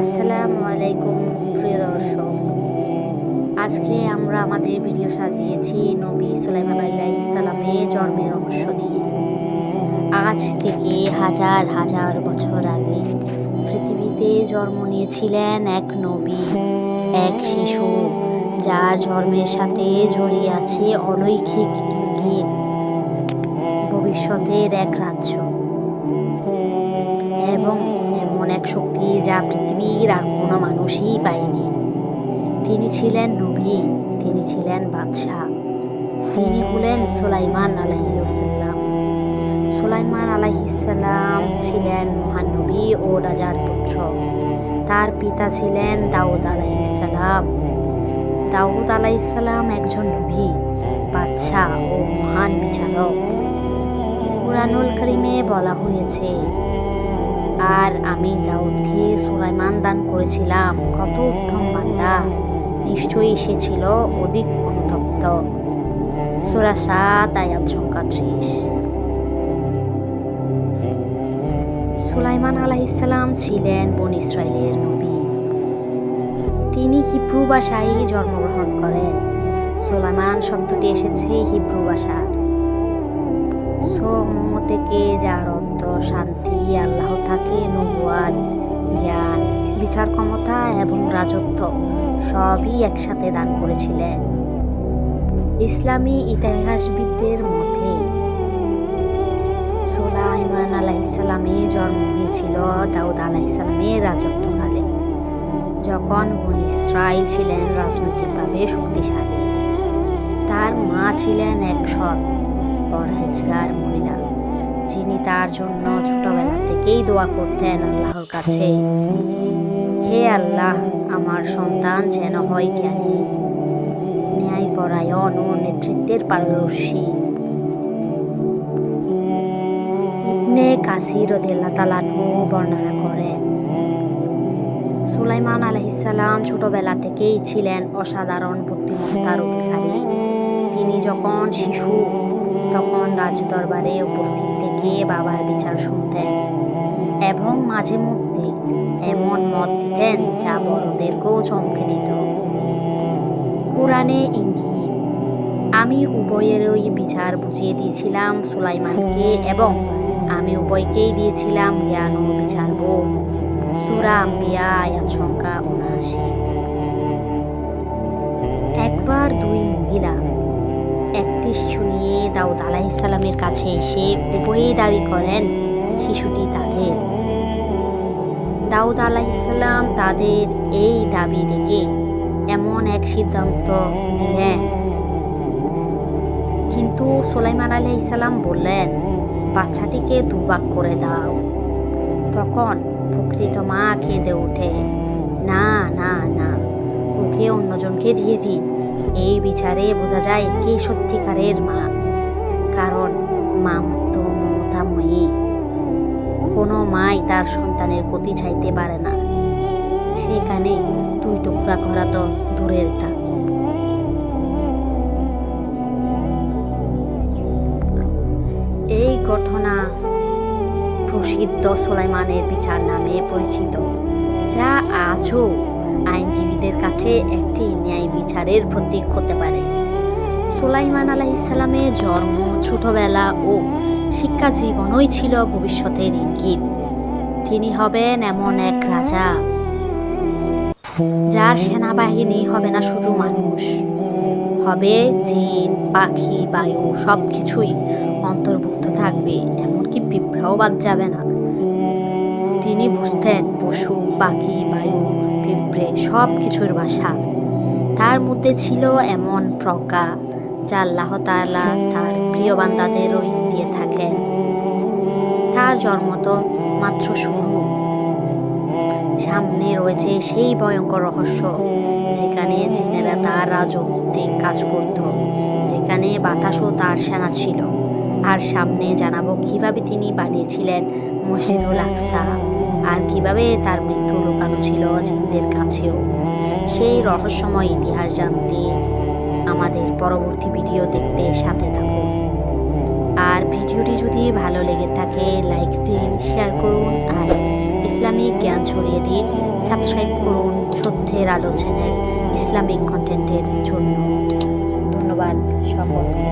আসসালামু আলাইকুম, প্রিয় দর্শক। আজকে আমরা আমাদের ভিডিও সাজিয়েছি নবী সুলাইমান আলাইসালামের জন্মের রহস্য দিয়ে। আজ থেকে হাজার হাজার বছর আগে পৃথিবীতে জন্ম নিয়েছিলেন এক নবী, এক শিশু, যার জন্মের সাথে জড়িয়ে আছে অলৌকিক ভবিষ্যতের এক রাজ্য। এবং এমন এক শক্তি যা পৃথিবীর আর কোনো মানুষই পায়নি। তিনি ছিলেন নবী, তিনি ছিলেন বাদশাহ। তিনি হলেন সুলাইমান আলাইসাল্লাম সুলাইমান আলাইসাল্লাম ছিলেন মহান নবী ও রাজার পুত্র। তার পিতা ছিলেন দাউদ আলাইসাল্লাম দাউদ আলাইসাল্লাম একজন নবী, বাদশাহ ও মহান বিচারক। কুরআনুল করিমে বলা হয়েছে আর আমি দাউদকে সুলাইমান দান করেছিলাম। কত উত্তম বান্দা। নিশ্চয়ই সে ছিল অধিক অনুতপ্ত। সুরা সাত, আয়াত সংখ্যা ত্রিশ। সুলাইমান আলাইসাল্লাম ছিলেন বন ইসরায়েলের নবী। তিনি হিব্রু ভাষায় জন্মগ্রহণ করেন। সুলাইমান শব্দটি এসেছে হিব্রু ভাষার। সোম থেকে যার অর্থ শান্তি, আল্লাহ তাকে নবুয়াদ, জ্ঞান, বিচার ক্ষমতা এবং রাজত্ব, সবই একসাথে দান করেছিলেন। ইসলামী ইতিহাসবিদদের মতে, সোলাইমান আলাইসালামের জন্ম হয়েছিল দাউদ আলাইসালামের রাজত্বকালে, যখন বন ইসরায়েল ছিলেন রাজনৈতিকভাবে শক্তিশালী। তার মা ছিলেন এক সৎ পরহেজগার মহিলা। তার জন্য ছোটবেলা থেকেই দোয়া করতেন আল্লাহর কাছে। হে আল্লাহ, আমার সন্তান যেন হয় জ্ঞানী, ন্যায়পরায়ণ ও নেতৃত্বের পারদর্শী। ইবনে কাসির তালানহু বর্ণনা করেন, সুলাইমান আলহিসাল্লাম ছোটবেলা থেকেই ছিলেন অসাধারণ বুদ্ধিমত্তার অধিকারী। তিনি যখন শিশু, তখন রাজদরবারে উপস্থিত থেকে বাবার বিচার শুনতেন এবং মাঝে মধ্যে এমন মত দিতেন যা বড়দেরকেও চমকে দিত। কোরআনে ইঙ্গিত, আমি উভয়েরই বিচার বুঝিয়ে দিয়েছিলাম সুলাইমানকে এবং আমি উভয়কেই দিয়েছিলাম জ্ঞান ও বিচার বোধ সুরা আম্বিয়া, আয়াত সংখ্যা উনআশি। একবার দুই মহিলা একটি শিশু নিয়ে দাউদ আলাহিসাল্লামের কাছে এসে উভয়ই দাবি করেন, শিশুটি তাদের। দাউদ আলাহিসাল্লাম তাদের এই দাবি দেখে এমন এক সিদ্ধান্ত দিলেন। কিন্তু সোলাইমান আলাইসাল্লাম বললেন, বাচ্চাটিকে দুবাক করে দাও। তখন প্রকৃত মা কেঁদে ওঠে, না না না, ওকে অন্যজনকে দিয়ে দিন। এই বিচারে বোঝা যায় কে সত্যিকারের মা। কারণ মা তো মমতাময়ী। কোনো মাই তার সন্তানের গতি চাইতে পারে না। সেখানে দুই টুকরা করা তো দূরের থাক এই ঘটনা প্রসিদ্ধ সোলাইমানের বিচার নামে পরিচিত। যা আজও আইনজীবীদের কাছে একটি ন্যায় বিচারের প্রতীক হতে পারে। সুলাইমান আলাইসাল্লামের জন্ম ছোটবেলা ও শিক্ষা জীবনই ছিল ভবিষ্যতের ইঙ্গিত। তিনি হবেন এমন এক রাজা। যার সেনাবাহিনী হবে না শুধু মানুষ, হবে জিন, পাখি, বায়ু সব কিছুই অন্তর্ভুক্ত থাকবে, এমনকি পিঁপড়াও বাদ যাবে না। বুঝতেন পশু, পাখি, বায়ু, পিঁপড়ে সব কিছুর বাসা। তার মধ্যে ছিল এমন প্রজ্ঞা যা আল্লাহ তাআলা তার প্রিয় বান্দাদেরই দিয়ে থাকেন। তার জন্ম তো মাত্র শুরু। সামনে রয়েছে সেই ভয়ঙ্কর রহস্য, যেখানে জিনেরা তার রাজত্বে কাজ করত, যেখানে বাতাসও তার সেনা ছিল। আর সামনে জানাব কীভাবে তিনি বানিয়েছিলেন মসজিদুল আকসা। আর কীভাবে তার মৃত্যু লুকানো ছিল অজিতদের কাছেও, সেই রহস্যময় ইতিহাস জানতে আমাদের পরবর্তী ভিডিও দেখতে সাথে থাকুন। আর ভিডিওটি যদি ভালো লেগে থাকে, লাইক দিন, শেয়ার করুন, আর ইসলামিক জ্ঞান ছড়িয়ে দিন, সাবস্ক্রাইব করুন সত্যের আলো চ্যানেল ইসলামিক কন্টেন্টের জন্য। ধন্যবাদ সকলকে।